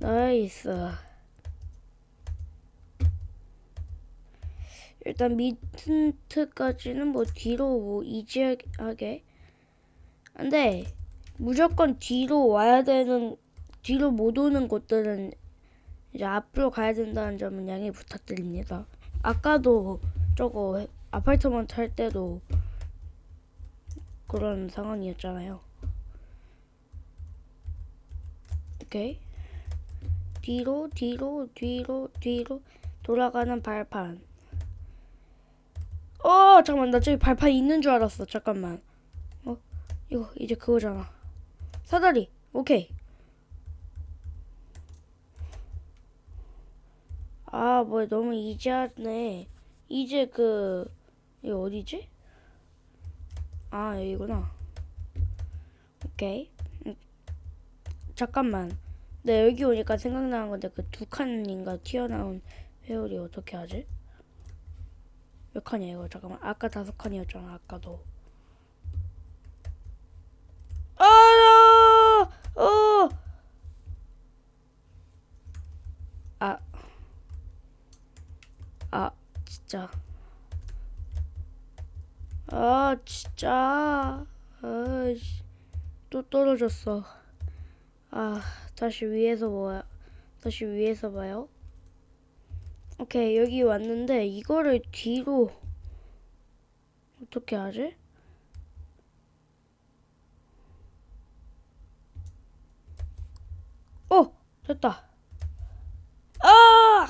나이스. 일단 미트까지는 뭐 뒤로 뭐 이지하게. 근데 무조건 뒤로 와야 되는 뒤로 못 오는 곳들은 이제 앞으로 가야 된다는 점은 양해 부탁드립니다. 아까도 저거 아파트먼트 할 때도 그런 상황이었잖아요. 오케이. 뒤로 뒤로 뒤로 뒤로 돌아가는 발판. 어 잠깐만 나 저기 발판 있는 줄 알았어. 잠깐만. 어 이거 이제 그거잖아. 사다리. 오케이. 아, 뭐 너무 이지하네. 이제 그 이거 어디지? 아, 여기구나. 오케이. 음, 잠깐만. 나 여기 오니까 생각나는 건데 그 두 칸인가 튀어나온 회오리 어떻게 하지? 몇 칸이야 이거? 잠깐만. 아까 다섯 칸이었잖아. 아까도. 아! 어! 아. 아, 진짜. 아, 진짜. 아이씨. 또 떨어졌어. 아, 다시 위에서 뭐야? 다시 위에서 봐요. 오케이, 여기 왔는데 이거를 뒤로 어떻게 하지? 어, 됐다. 아!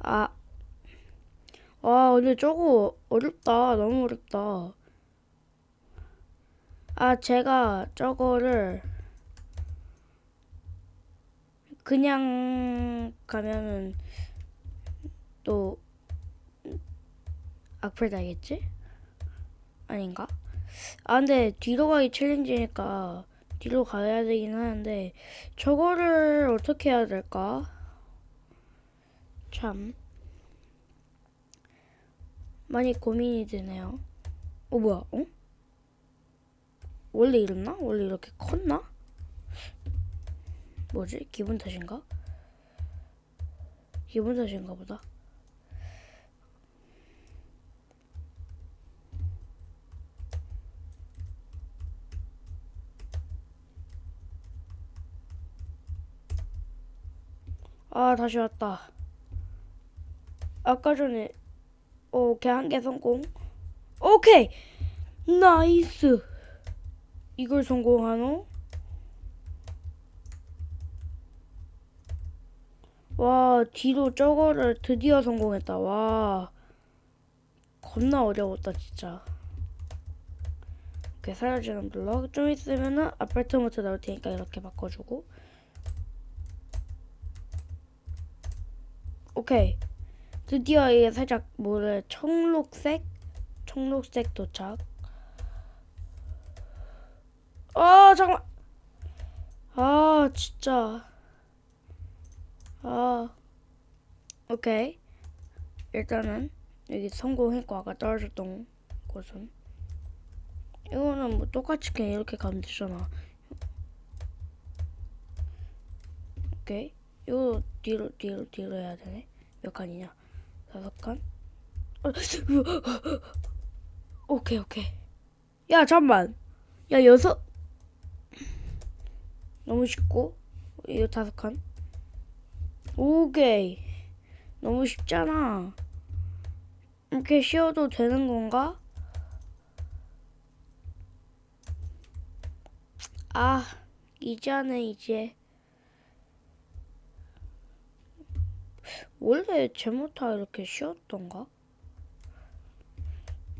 아. 와, 근데 저거 어렵다. 너무 어렵다. 아, 제가 저거를 그냥 가면은 또 악플 달겠지? 아닌가? 아, 근데 뒤로 가기 챌린지니까 뒤로 가야 되긴 하는데 저거를 어떻게 해야 될까? 참 많이 고민이 되네요. 어 뭐야? 어? 원래 이랬나? 원래 이렇게 컸나? 뭐지? 기분 탓인가? 기분 탓인가 보다. 아 다시 왔다. 아까 전에 오케이 한개 성공. 오케이 나이스. 이걸 성공하노? 와 뒤로 저거를 드디어 성공했다. 와 겁나 어려웠다 진짜. 오케이 사라지는 블럭 좀 있으면은 아파트먼트 나올 테니까 이렇게 바꿔주고. 오케이. 드디어 이게 살짝 뭐래 청록색? 청록색 도착. 아 잠깐. 아 진짜. 아 오케이. 일단은 여기 성공했고 아까 떨어졌던 곳은 이거는 뭐 똑같이 그냥 이렇게 가면 되잖아. 오케이. 이거 뒤로 뒤로 뒤로 해야 되네. 몇 칸이냐? 다섯 칸? 어, 오케이 오케이. 야 잠만. 야 여섯. 너무 쉽고 이거 다섯 칸. 오케이. 너무 쉽잖아. 이렇게 쉬어도 되는 건가? 아 이제는 이제. 원래 제모타 이렇게 쉬웠던가?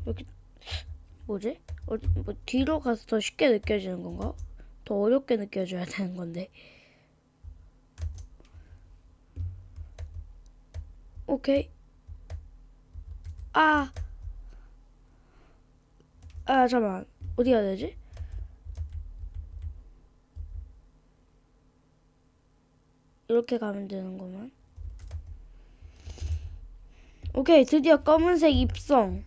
여기 뭐지? 어, 뭐 뒤로 가서 더 쉽게 느껴지는 건가? 더 어렵게 느껴져야 되는 건데. 오케이. 아. 아, 잠깐만. 어디 가야 되지? 이렇게 가면 되는 거만. 오케이 드디어 검은색 입성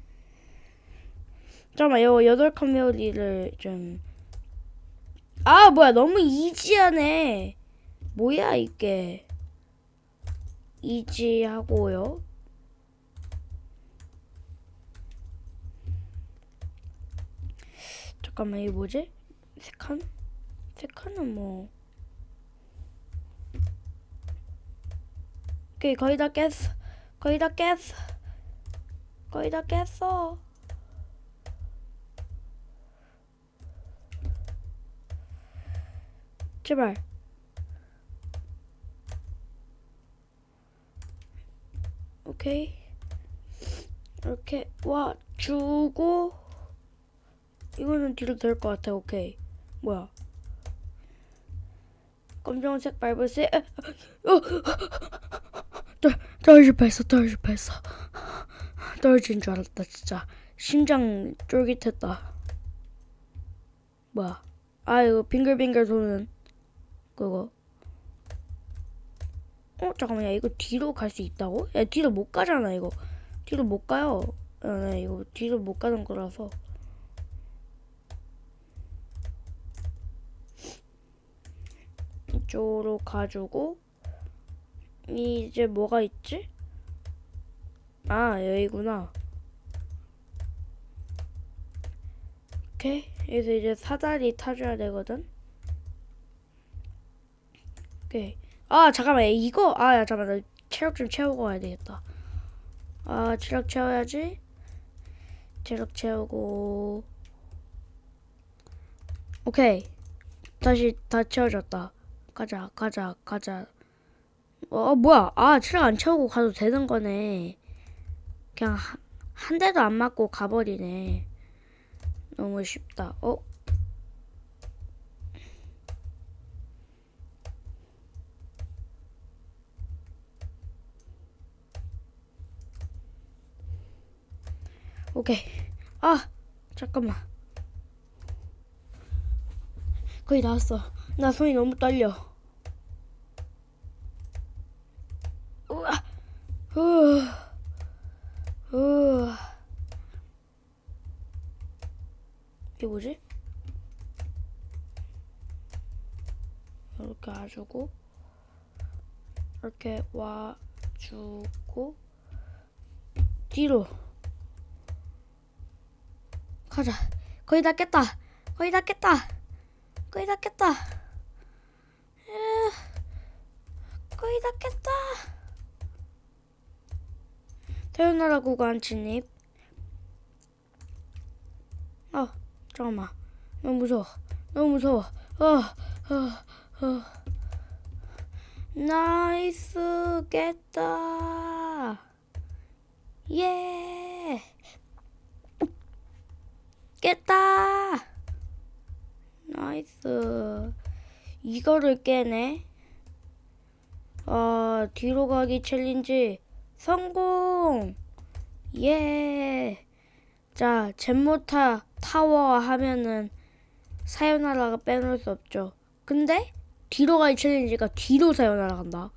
잠깐만 요 여덟 칸 메오리를 좀 아 뭐야 너무 이지하네. 뭐야 이게. 이지하고요. 잠깐만 이게 뭐지? 세 칸? 세 칸은 뭐. 오케이 거의 다 깼어. 거의 다 깼어. 거의 다 깼어 제발. 오케이. 이렇게 와 주고 이거는 뒤로 될 것 같아. 오케이. 뭐야? 검정색 밟을세 어, 떨- 떨어질 뻔했어 떨어질 뻔했어. 떨어진 줄 알았다 진짜. 심장 쫄깃했다. 뭐야? 아 이거 빙글빙글 도는 그거. 어 잠깐만 야 이거 뒤로 갈 수 있다고? 야 뒤로 못 가잖아 이거. 뒤로 못 가요. 야, 나 이거 뒤로 못 가는 거라서. 이쪽으로 가지고 이제 뭐가 있지? 아 여기구나. 오케이. 여기서 이제 사다리 타줘야 되거든 오케이 아 잠깐만. 이거 아야 잠깐만. 나 체력 좀 채우고 가야 되겠다. 아 체력 채워야지. 체력 채우고. 오케이. 다시 다 채워졌다. 가자 가자 가자. 어 뭐야? 아 체력 안 채우고 가도 되는 거네. 그냥 한, 한 대도 안 맞고 가버리네. 너무 쉽다. 어 오케이. 아 잠깐만. 거의 나왔어. 나 손이 너무 떨려. 우와. 후. 후. 이게 뭐지? 이렇게 와주고 이렇게 와주고 뒤로 가자. 거의 다 깼다. 거의 다 깼다. 거의 다 깼다. 으, 거의 다 깼다. 태어나라 구간 진입. 아 잠깐만. 너무 무서워. 너무 무서워. 어, 어, 어. 나이스 깼다. 예 깼다 나이스 이거를 깨네 아 뒤로 가기 챌린지 성공 예 자, 젠모타 타워 하면은 사요나라가 빼놓을 수 없죠. 근데 뒤로 가기 챌린지가 뒤로 사요나라 간다.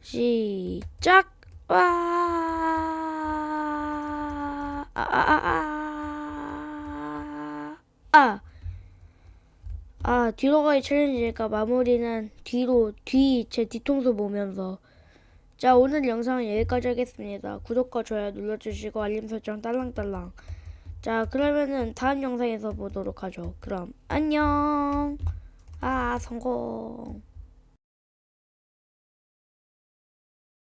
시작. 와. 아, 아, 아, 아. 아. 아, 뒤로 가기 챌린지니까 마무리는 뒤로 뒤 제 뒤통수 보면서 자 오늘 영상은 여기까지 하겠습니다. 구독과 좋아요 눌러주시고 알림 설정 딸랑딸랑. 자 그러면은 다음 영상에서 보도록 하죠. 그럼 안녕. 아 성공.